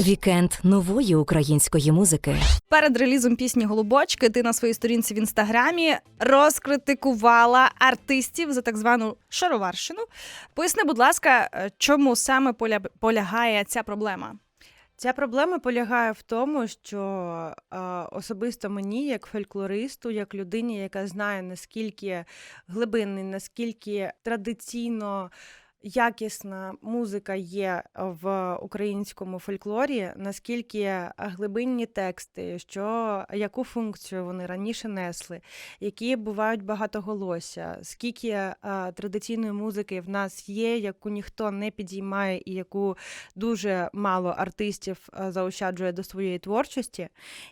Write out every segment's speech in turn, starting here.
Вікенд нової української музики. Перед релізом пісні Голубочки ти на своїй сторінці в інстаграмі розкритикувала артистів за так звану шароварщину. Поясни, будь ласка, е, чому саме поля- полягає ця проблема? Ця проблема полягає в тому, що е, особисто мені, як фольклористу, як людині, яка знає наскільки глибинний, наскільки традиційно якісна музика є в українському фольклорі, наскільки глибинні тексти, що яку функцію вони раніше несли, які бувають багатоголосся, скільки е, традиційної музики в нас є, яку ніхто не підіймає і яку дуже мало артистів е, заощаджує до своєї творчості.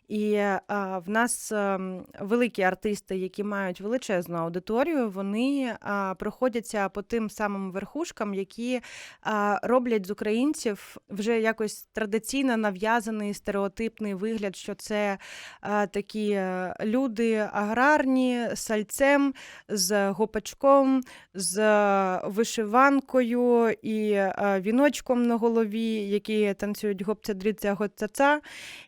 І е, в нас ем, великі артисти, які мають величезну аудиторію, вони е, проходяться по тим самим верхушкам, які е, роблять з українців вже якось традиційно нав'язаний стереотипний вигляд, що це такі е, люди аграрні сальцем, з гопачком, з вишиванкою і віночком на голові, які танцюють гопця-дриця гоцаца.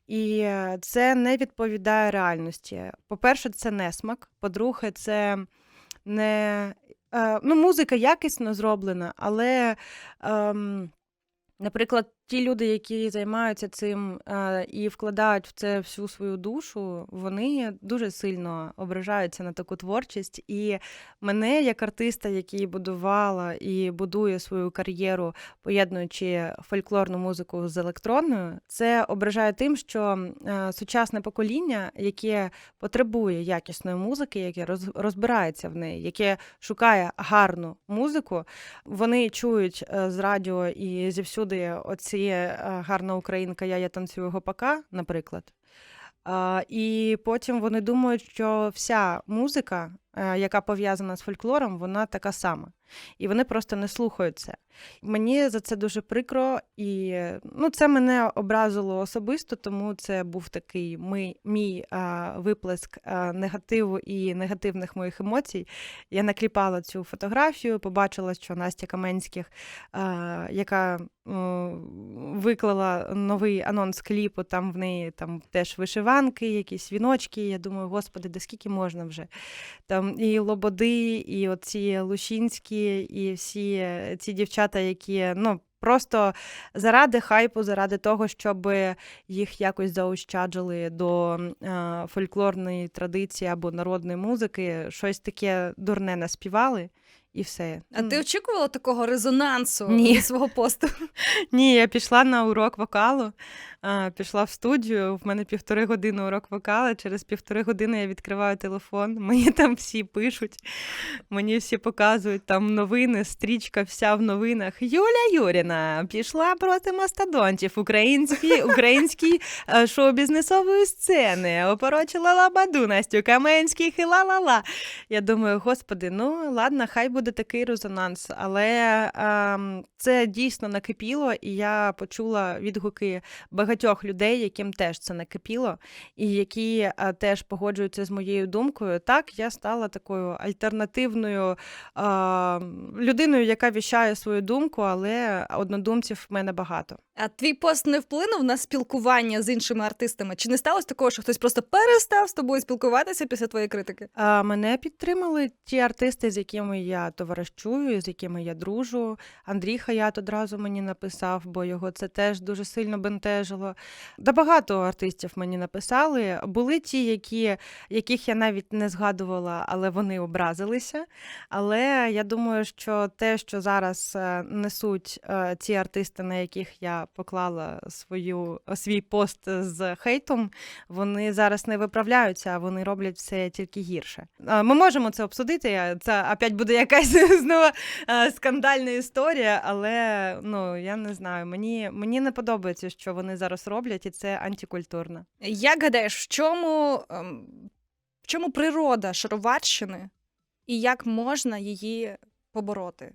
І це не відповідає реальності. По-перше, це несмак. По-друге, це не ну, музика якісно зроблена, але. ем, Наприклад, ті люди, які займаються цим е, і вкладають в це всю свою душу, вони дуже сильно ображаються на таку творчість. І мене, як артиста, який будувала і будує свою кар'єру, поєднуючи фольклорну музику з електронною, це ображає тим, що е, сучасне покоління, яке потребує якісної музики, яке роз, розбирається в неї, яке шукає гарну музику, вони чують е, з радіо і зівсюди оці е, гарна українка, я, я танцюю гопака, наприклад. І потім вони думають, що вся музика, е, яка пов'язана з фольклором, вона така сама. І вони просто не слухають це. Мені за це дуже прикро, і ну, це мене образило особисто, тому це був такий мій, мій а, виплеск а, негативу і негативних моїх емоцій. Я накліпала цю фотографію, побачила, що Настя Каменських, а, яка м, виклала новий анонс кліпу, там в неї там теж вишиванки, якісь віночки. Я думаю, господи, де скільки можна вже? Там і Лободи, і оці Лущинські, і всі е, ці дівчата, які ну. Просто заради хайпу, заради того, щоб їх якось заощаджили до е, фольклорної традиції або народної музики, щось таке дурне наспівали, і все. А ти очікувала такого резонансу Ні. від свого посту? Ні, я пішла на урок вокалу, пішла в студію. В мене півтори години урок вокалу. Через півтори години я відкриваю телефон. Мені там всі пишуть, мені всі показують там новини, стрічка вся в новинах. Юля Юріна пішла проти мастодонтів українській, українській е, шоу-бізнесової сцени. Опорочила лабаду Настю Каменських і ла-ла-ла. Я думаю, господи, ну ладно, хай буде такий резонанс, але ем, це дійсно накипіло, і я почула відгуки багатьох людей, яким теж це накипіло, і які е, теж погоджуються з моєю думкою. Так, я стала такою альтернативною е, людиною, яка віщає свою думку, але однодумців в мене багато. А твій пост не вплинув на спілкування з іншими артистами? Чи не сталося такого, що хтось просто перестав з тобою спілкуватися після твоєї критики? А, мене підтримали ті артисти, з якими я товаришую, з якими я дружу. Андрій Хаят одразу мені написав, бо його це теж дуже сильно бентежило. Да багато артистів мені написали. Були ті, які, яких я навіть не згадувала, але вони образилися. Але я думаю, що те, що зараз е, несуть е, ці артисти, на яких я поклала свою, свій пост з хейтом, вони зараз не виправляються, а вони роблять все тільки гірше. Ми можемо це обсудити. Це опять буде якась знову е, скандальна історія, але ну я не знаю. Мені, мені не подобається, що вони зараз роблять, і це антикультурно. Як гадаєш, в чому, ем, в чому природа шароварщини і як можна її побороти?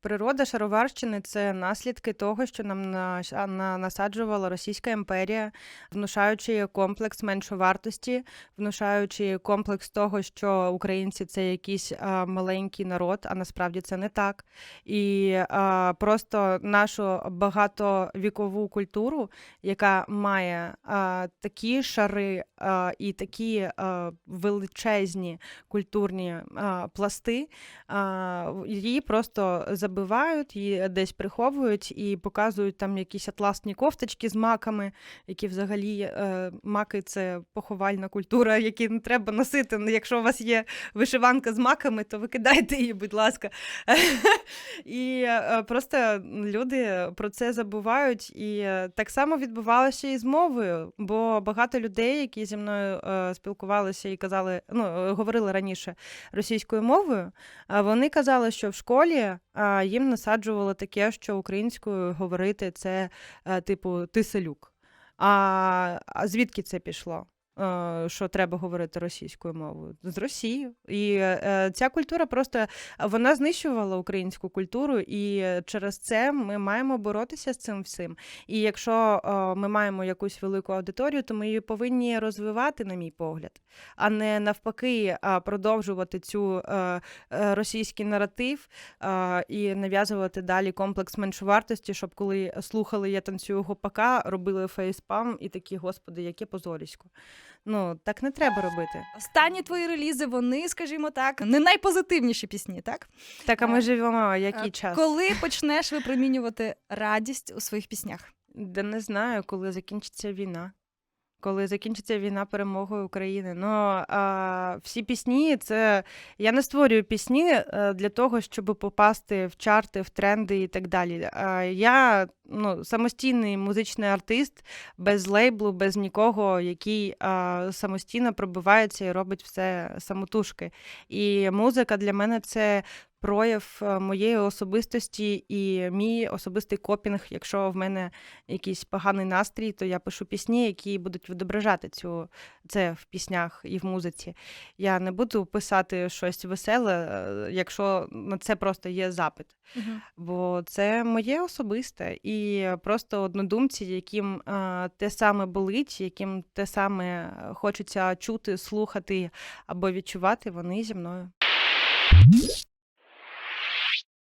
Природа Шароварщини це наслідки того, що нам на, на, насаджувала Російська імперія, внушаючи комплекс меншовартості, внушаючи комплекс того, що українці це якийсь маленький народ, а насправді це не так. І просто нашу багатовікову культуру, яка має такі шари і такі величезні культурні пласти, її просто забивають, її десь приховують і показують там якісь атласні кофточки з маками, які взагалі е, маки це поховальна культура, які не треба носити. Якщо у вас є вишиванка з маками, то викидайте її, будь ласка. І е, просто люди про це забувають. І е, так само відбувалося і з мовою, бо багато людей, які зі мною е, спілкувалися і казали, ну, е, говорили раніше російською мовою, вони казали, що в школі а, їм насаджували таке, що українською говорити це е, типу ти селюк. А звідки це пішло? Е, Що треба говорити російською мовою з Росії, і е, ця культура просто вона знищувала українську культуру, і через це ми маємо боротися з цим всім. І якщо е, ми маємо якусь велику аудиторію, то ми її повинні розвивати, на мій погляд, а не навпаки продовжувати цю російський наратив і нав'язувати далі комплекс меншовартості, щоб коли слухали я танцюю гопака, робили фейспам і такі, господи, яке позорісько. Ну так не треба робити. Останні твої релізи, вони, скажімо так, не найпозитивніші пісні, так? Так, а ми Е, живемо який Е, час? Коли почнеш випромінювати радість у своїх піснях? Да не знаю, коли закінчиться війна. Коли закінчиться війна перемогою України. Ну а, всі пісні, це я не створюю пісні е, для того, щоб попасти в чарти, в тренди і так далі. А, я ну, самостійний музичний артист без лейблу, без нікого, який а, самостійно пробивається і робить все самотужки. І музика для мене це прояв е, моєї особистості і мій особистий копінг. Якщо в мене якийсь поганий настрій, то я пишу пісні, які будуть відображати цю це в піснях і в музиці. Я не буду писати щось веселе, е, якщо на це просто є запит. Бо це моє особисте і просто однодумці, яким е, те саме болить, яким те саме хочеться чути, слухати або відчувати, вони зі мною.